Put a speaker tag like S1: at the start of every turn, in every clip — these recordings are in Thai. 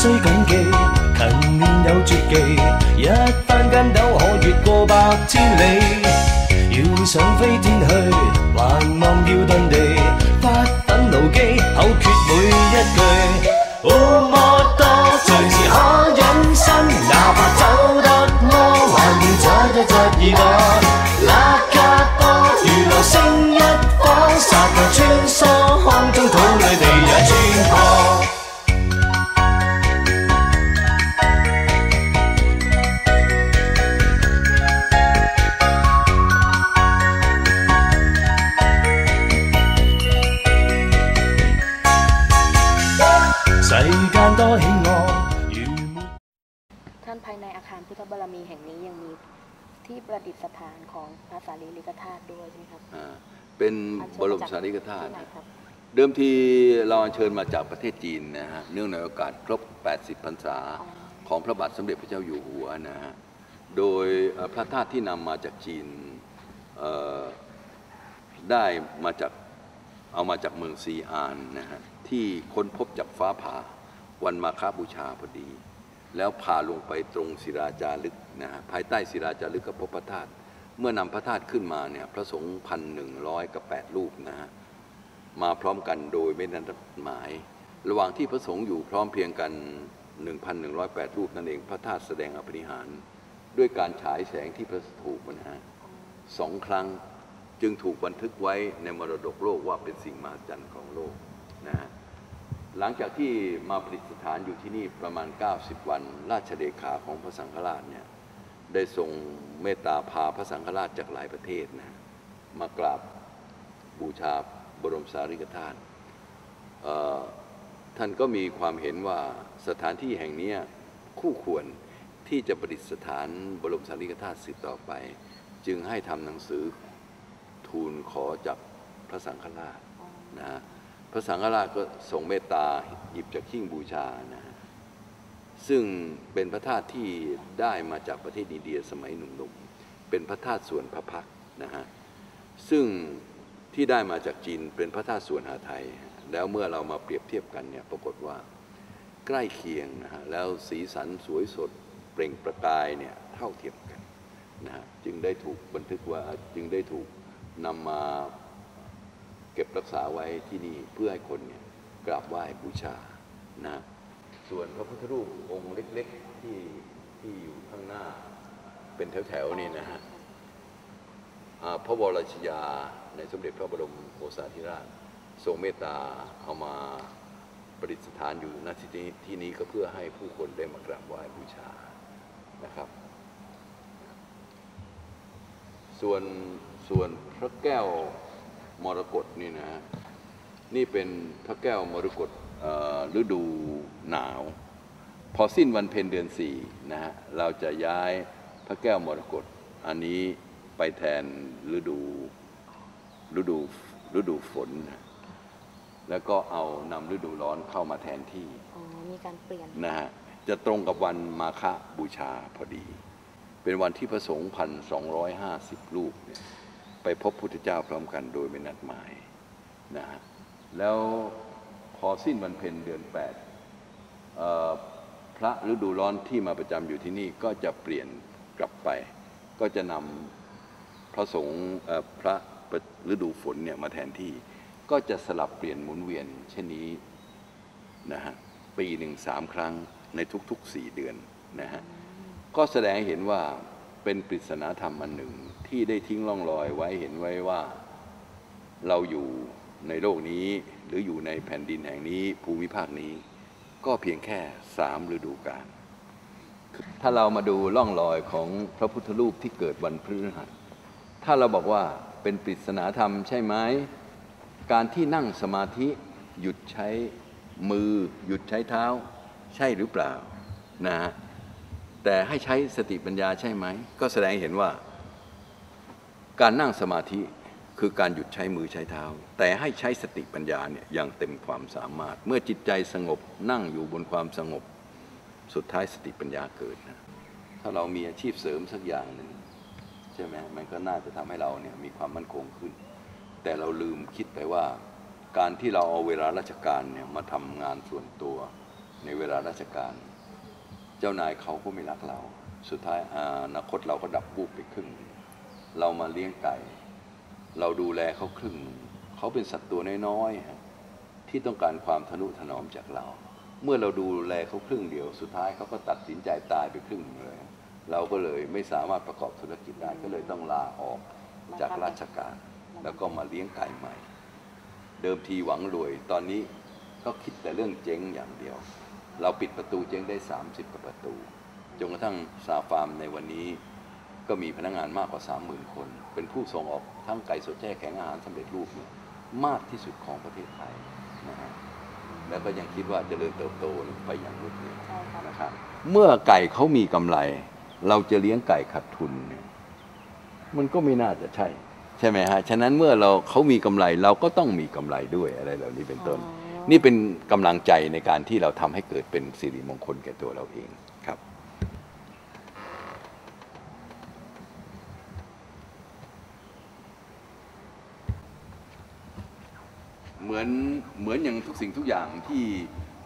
S1: 須謹記，勤練有絕技，一番筋斗可越過百千里。要想飛天去，還望要遁地，發奮牢記，口訣每一句。奧莫多隨時可隱身，哪怕走得魔幻，要抓一抓耳朵。世间多险恶，如没
S2: ท่านภายในอาคารพุทธบารมีแห่งนี้ยังมีที่ประดิษฐานของพระสารีริกธาตุด้วยใช่ไหมครับ
S3: อ่าเป็น
S2: อัญเชิญ
S3: บรม
S2: จก
S3: สารีริกธาตุ
S2: ที่ไหนครับ
S3: เดิมทีเราอัญเชิญมาจากประเทศจีนนะฮะเนื่องในโอกาสครบ 80 พรรษา
S2: อ๋อ
S3: ของพระบาทสมเด็จพระเจ้าอยู่หัวนะฮะโดยเอ่อพระธาตุที่นำมาจากจีนเอ่อได้มาจาก เอามาจากเมืองซีอานนะฮะที่ค้นพบจากฟ้าผ่าวันมาฆบูชาพอดี แล้วพาลงไปตรงศิราจารึกนะฮะภายใต้ศิราจารึกกับพบพระธาตุเมื่อนำพระธาตุขึ้นมาเนี่ยพระสงฆ์พันหนึ่งร้อยกับแปดรูปนะฮะมาพร้อมกันโดยไม่นัดหมาย ระหว่างที่พระสงฆ์อยู่พร้อมเพียงกัน 1,108 รูปนั่นเองพระธาตุแสดงอภินิหาร ด้วยการฉายแสงที่พระสถูปนะฮะสองครั้ง จึงถูกบันทึกไว้ในมรดกโลกว่าเป็นสิ่งมหัศจรรย์ของโลกนะฮะหลังจากที่มาประดิษฐานอยู่ที่นี่ประมาณ 90 วัน ราชเลขาของพระสังฆราชเนี่ยได้ทรงเมตตาพาพระสังฆราชจากหลายประเทศนะมากราบบูชาบรมสารีริกธาตุท่านก็มีความเห็นว่าสถานที่แห่งนี้คู่ควรที่จะประดิษฐานบรมสารีริกธาตุสืบต่อไป จึงให้ทำหนังสือ ทูลขอจากพระสังฆราชนะฮะพระสังฆราชก็ทรงเมตตาหยิบจากขิ้งบูชานะฮะซึ่งเป็นพระธาตุที่ได้มาจากประเทศอินเดียสมัยหนุ่มๆเป็นพระธาตุส่วนพระพักตร์นะฮะซึ่งที่ได้มาจากจีนเป็นพระธาตุส่วนหาไทย แล้วเมื่อเรามาเปรียบเทียบกันเนี่ยปรากฏว่าใกล้เคียงนะฮะแล้วสีสันสวยสดเปล่งประกายเนี่ยเท่าเทียมกันนะฮะจึงได้ถูกบันทึกว่าจึงได้ถูก นำมาเก็บรักษาไว้ที่นี่เพื่อให้คนเนี่ยกราบไหว้บูชานะส่วนพระพุทธรูปองค์เล็ก ๆ ที่ที่อยู่ข้างหน้าเป็นแถวๆนี่นะฮะพระวรชยาในสมเด็จพระบรมโอษาธิราชทรงเมตตาเอามาประดิษฐานอยู่ณที่นี้ที่นี้ก็เพื่อให้ผู้คนได้มากราบไหว้บูชานะครับ ส่วน ส่วนพระแก้วมรกตนี่นะฮะนี่เป็นพระแก้วมรกตเอ่อฤดูหนาว พอสิ้นวันเพ็ญเดือนสี่นะฮะเราจะย้ายพระแก้วมรกตอันนี้ไปแทนฤดูฤดูฤดูฝนนะแล้วก็เอานำฤดูร้อนเข้ามาแทนที่
S2: อ๋อมีการเปลี่ยน
S3: นะฮะจะตรงกับวันมาฆบูชาพอดี เป็นวันที่พระสงฆ์พันสองร้อยห้าสิบรูปเนี่ย ไปพบพุทธเจ้าพร้อมกันโดยไม่นัดหมายนะฮะแล้วพอสิ้นวันเพ็ญเดือนแปดพระฤดูร้อนที่มาประจำอยู่ที่นี่ก็จะเปลี่ยนกลับไป ก็จะนำพระสงฆ์พระฤดูฝนเนี่ยมาแทนที่ ก็จะสลับเปลี่ยนหมุนเวียนเช่นนี้นะฮะปีหนึ่งสามครั้งในทุกๆสี่เดือนนะฮะก็แสดงให้เห็นว่าเป็นปริศนาธรรมอันหนึ่ง ที่ได้ทิ้งร่องรอยไว้เห็นไว้ว่า เราอยู่ในโลกนี้ หรืออยู่ในแผ่นดินแห่งนี้ภูมิภาคนี้ ก็เพียงแค่สามฤดูกาลถ้าเรามาดูร่องรอยของพระพุทธรูปที่เกิดวันพฤหัสถ้าเราบอกว่าเป็นปริศนาธรรมใช่ไหมการที่นั่งสมาธิหยุดใช้มือ หยุดใช้เท้า ใช่หรือเปล่านะฮะแต่ให้ใช้สติปัญญาใช่ไหม ก็แสดงเห็นว่า การนั่งสมาธิคือการหยุดใช้มือใช้เท้า แต่ให้ใช้สติปัญญาเนี่ยอย่างเต็มความสามารถ เมื่อจิตใจสงบนั่งอยู่บนความสงบ สุดท้ายสติปัญญาเกิดนะถ้าเรามีอาชีพเสริมสักอย่างหนึ่งใช่ไหมมันก็น่าจะทำให้เราเนี่ยมีความมั่นคงขึ้น แต่เราลืมคิดไปว่า การที่เราเอาเวลาราชการเนี่ยมาทำงานส่วนตัวในเวลาราชการ เจ้านายเขาก็ไม่รักเรา สุดท้ายอนาคตเราก็ดับบูบไปครึ่ง เรามาเลี้ยงไก่ เราดูแลเขาครึ่งหนึ่งเขาเป็นสัตว์ตัวน้อยๆฮะที่ต้องการความทนุถนอมจากเรา เมื่อเราดูแลเขาครึ่งเดียว สุดท้ายเขาก็ตัดสินใจตายไปครึ่งหนึ่งเลย เราก็เลยไม่สามารถประกอบธุรกิจได้ก็เลยต้องลาออกจากราชการ แล้วก็มาเลี้ยงไก่ใหม่ เดิมทีหวังรวยตอนนี้ก็คิดแต่เรื่องเจ๊งอย่างเดียว เราปิดประตูเจ๊งได้ 30กว่าประตูจนกระทั่งซาฟาร์มในวันนี้ ก็มีพนักงานมากกว่า 30,000 คน เป็นผู้ส่งออกทั้งไก่สดแช่แข็งอาหารสำเร็จรูปเนี่ยมากที่สุดของประเทศไทยนะฮะแล้วก็ยังคิดว่าจะเริญเติบโตไปอย่างรวดเร็ว
S2: ใช่ครับ
S3: นะครับเมื่อไก่เขามีกำไร เราจะเลี้ยงไก่ขาดทุนเนี่ยมันก็ไม่น่าจะใช่ ใช่ไหมฮะฉะนั้นเมื่อเราเขามีกำไรเราก็ต้องมีกำไรด้วยอะไรเหล่านี้เป็นต้น
S2: อ๋อ
S3: นี่เป็นกำลังใจในการที่เราทำให้เกิดเป็นสิริมงคลแก่ตัวเราเองครับ เหมือนเหมือนอย่างทุกสิ่งทุกอย่างที่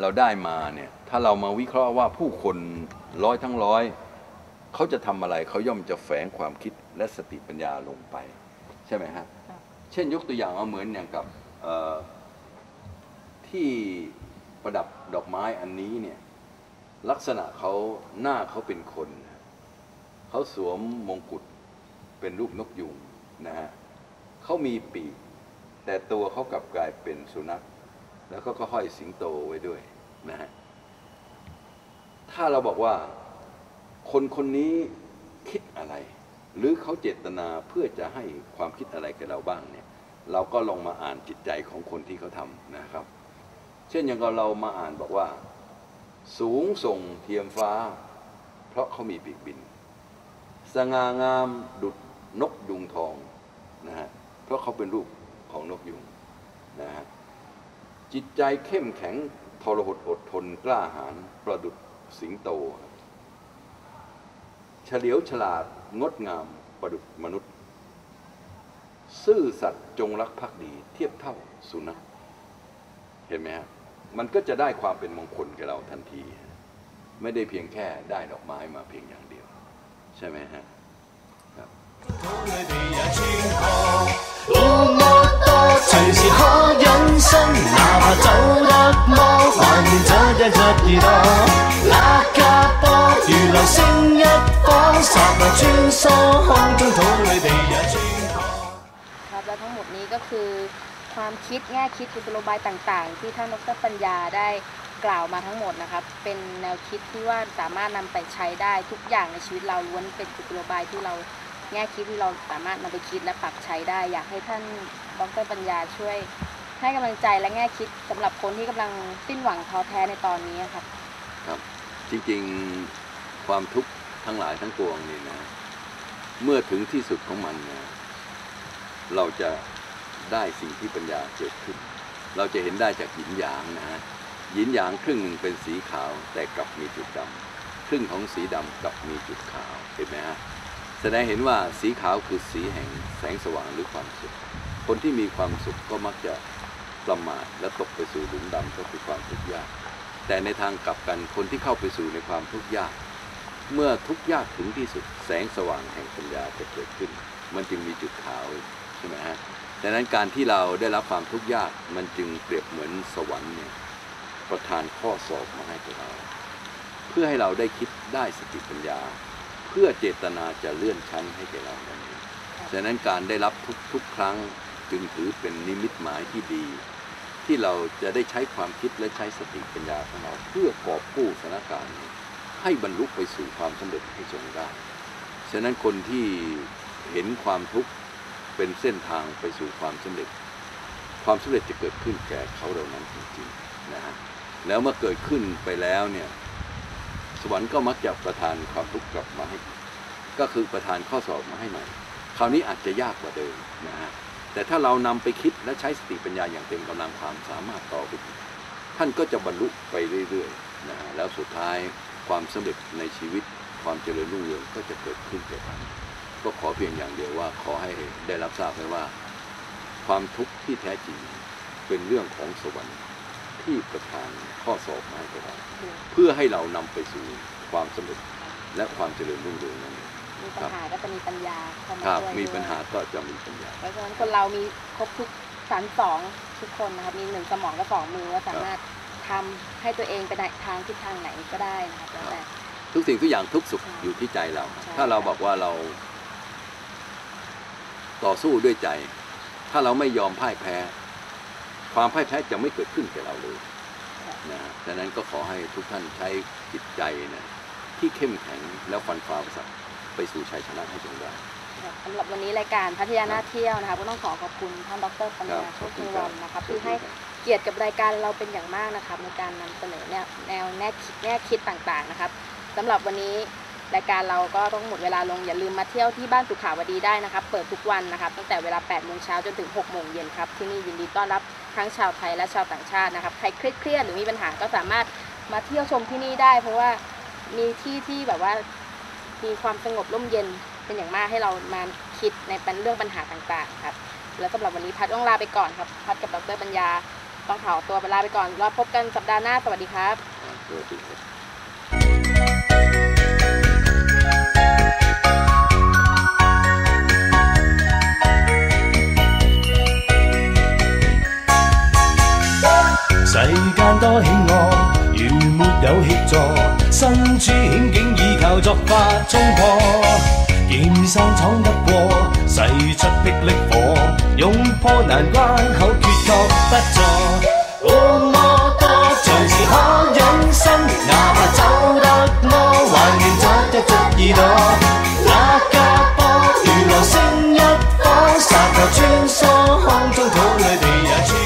S3: เราได้มาเนี่ยถ้าเรามาวิเคราะห์ว่าผู้คนร้อยทั้งร้อยเขาจะทำอะไรเขาย่อมจะแฝงความคิดและสติปัญญาลงไป ใช่ไหมฮะ
S2: ครับ
S3: เช่นยกตัวอย่างว่าเหมือนอย่างกับที่ประดับดอกไม้อันนี้เนี่ยลักษณะเขาหน้าเขาเป็นคน เขาสวมมงกุฎเป็นรูปนกยุงนะฮะเขามีปีก แต่ตัวเขากลับกลายเป็นสุนัข แล้วก็ก็ห้อยสิงโตไว้ด้วยนะฮะถ้าเราบอกว่าคนคนนี้คิดอะไร หรือเขาเจตนาเพื่อจะให้ความคิดอะไรกับเราบ้างเนี่ย เราก็ลองมาอ่านจิตใจของคนที่เขาทำนะครับ เช่นอย่างเรามาอ่านบอกว่า สูงส่งเทียมฟ้า เพราะเขามีปีกบิน สง่างามดุดนกยุงทองนะฮะเพราะเขาเป็นรูป ของนกยุงนะฮะจิตใจเข้มแข็งทรหดอดทนกล้าหาญประดุดสิงโตเฉลียวฉลาดงดงามประดุดมนุษย์ ซื่อสัตย์จงรักภักดีเทียบเท่าสุนัขเห็นไหมฮะมันก็จะได้ความเป็นมงคลกับเราทันที ไม่ได้เพียงแค่ได้ดอกไม้มาเพียงอย่างเดียว ใช่ไหมฮะครับ
S1: 隐身，哪怕走得么，还愿这一日而到。那架波如流星一颗，刹那穿梭空中土里地也穿过。
S2: ครับและทั้งหมดนี้ก็คือความคิดแง่คิดกุศโลบายต่างๆ ที่ท่านดรปัญญาได้กล่าวมาทั้งหมดนะครับ เป็นแนวคิดที่ว่าสามารถนำไปใช้ได้ทุกอย่างในชีวิตเราล้วนเป็นกุศโลบายที่เราแง่คิดที่เราสามารถนำไปคิดและปรับใช้ได้ อยากให้ท่านดรปัญญาช่วย ให้กำลังใจและแง่คิดสำหรับคนที่กำลังสิ้นหวังท้อแท้ในตอนนี้ครับ
S3: ครับ จริงๆความทุกข์ทั้งหลายทั้งปวงนี่นะ เมื่อถึงที่สุดของมันนะเราจะได้สิ่งที่ปัญญาเกิดขึ้น เราจะเห็นได้จากหยินหยางนะฮะหยินหยางครึ่งหนึ่งเป็นสีขาวแต่กลับมีจุดดำครึ่งของสีดำกลับมีจุดขาวเห็นไหมฮะแสดงเห็นว่าสีขาวคือสีแห่งแสงสว่างหรือความสุข คนที่มีความสุขก็มักจะ ประมาทและตกไปสู่หลุมดำก็คือความทุกข์ยาก แต่ในทางกลับกันคนที่เข้าไปสู่ในความทุกข์ยาก เมื่อทุกข์ยากถึงที่สุดแสงสว่างแห่งปัญญาจะเกิดขึ้น มันจึงมีจุดขาวใช่ไหมฮะดังนั้นการที่เราได้รับความทุกข์ยากมันจึงเปรียบเหมือนสวรรค์เนี่ยประทานข้อสอบมาให้กับเรา เพื่อให้เราได้คิดได้สติปัญญา เพื่อเจตนาจะเลื่อนชั้นให้แก่เรานั่นเองฉะนั้นการได้รับทุกทุกๆครั้งจึงถือเป็นนิมิตหมายที่ดี ที่เราจะได้ใช้ความคิดและใช้สติปัญญาของเราเพื่อกอบกู้สถานการณ์ให้บรรลุไปสู่ความสำเร็จให้ทรงได้ ฉะนั้นคนที่เห็นความทุกข์เป็นเส้นทางไปสู่ความสำเร็จ ความสำเร็จจะเกิดขึ้นแก่เขาเหล่านั้นจริงๆนะฮะแล้วเมื่อเกิดขึ้นไปแล้วเนี่ยสวรรค์ก็มักจะประทานความทุกข์กลับมาให้ ก็คือประทานข้อสอบมาให้ใหม่ คราวนี้อาจจะยากกว่าเดิมนะฮะ แต่ถ้าเรานำไปคิดและใช้สติปัญญาอย่างเต็มกำลังความสามารถต่อไป ท่านก็จะบรรลุไปเรื่อยๆนะแล้วสุดท้ายความสำเร็จในชีวิตความเจริญรุ่งเรืองก็จะเกิดขึ้นแก่ท่านก็ขอเพียงอย่างเดียวว่าขอให้ได้รับทราบไว้ว่า ความทุกข์ที่แท้จริงเป็นเรื่องของสวรรค์ที่ประทานข้อสอบมาให้เราเพื่อให้เรานำไปสู่ความสำเร็จและความเจริญรุ่งเรืองนั้น
S2: มีปัญหาก็จะมีปัญญาเข้ามา
S3: ครับ
S2: ช่วย
S3: มี
S2: ด้วย
S3: ปัญหาก็จะมีปัญญา
S2: เพราะฉะนั้นคนเรามีครบทุกสันสองทุกคนนะครับมีหนึ่งสมองกับสองมือว่าสามารถทำให้ตัวเองไปในทางทิศทางไหนก็ได้นะครับแล้วแต่
S3: ทุกสิ่งทุกอย่างทุกสุข
S2: ใช่
S3: อยู่ที่ใจเรา
S2: ใช่
S3: ถ้าเราบอกว่าเรา ต่อสู้ด้วยใจ ถ้าเราไม่ยอมพ่ายแพ้ ความพ่ายแพ้จะไม่เกิดขึ้นแก่เราเลยนะฮะดังนั้นก็ขอให้ทุกท่านใช้จิตใจนะที่เข้มแข็งแล้วฟันฝ่าอุปสรรค ไปสู่ชัยชนะให้จงได้
S2: ครับสำหรับวันนี้รายการพัทยาหน้าเที่ยวนะครับก็ต้องขอขอบคุณท่านดรปัญญา
S3: ครับ
S2: โช
S3: ขอบ
S2: ค
S3: คุ
S2: ชั
S3: ณ
S2: ย
S3: ครั
S2: วั
S3: บ
S2: นนะครับ
S3: ขอบ
S2: ที่
S3: คุณ
S2: ให้
S3: ครับ
S2: เกียรติกับรายการเราเป็นอย่างมากนะครับในการนำเสนอเนี่ยแนวแนวคิดแนวคิดต่างๆนะครับสำหรับวันนี้รายการเราก็ต้องหมดเวลาลงอย่าลืมมาเที่ยวที่บ้านสุขาวดีได้นะครับ เปิดทุกวันนะครับ ตั้งแต่เวลา8โมงเช้าจนถึง6โมงเย็นครับที่นี่ยินดีต้อนรับทั้งชาวไทยและชาวต่างชาตินะครับใครเครียดๆหรือมีปัญหาก็สามารถมาเที่ยวชมที่นี่ได้ เพราะว่ามีที่ที่แบบว่า มีความสงบร่มเย็นเป็นอย่างมากให้เรามาคิดในเรื่องปัญหาต่างๆครับ แล้วสำหรับวันนี้พัดต้องลาไปก่อนครับ พัดกับดรปัญญาต้องขอตัวไปลาไปก่อนแล้พบกันสัปดาห์หน้าสวัสดีครับ
S1: 世間多喜愛，如沒有協助，身處。教作法衝破，劍手闖得過，使出霹靂火，勇破難關口訣確不錯。奧摩多隨時可隱身，哪怕走得摩，還念抓一捉耳朵。那家波如流星一顆，殺頭穿梭空中，土裏地也穿。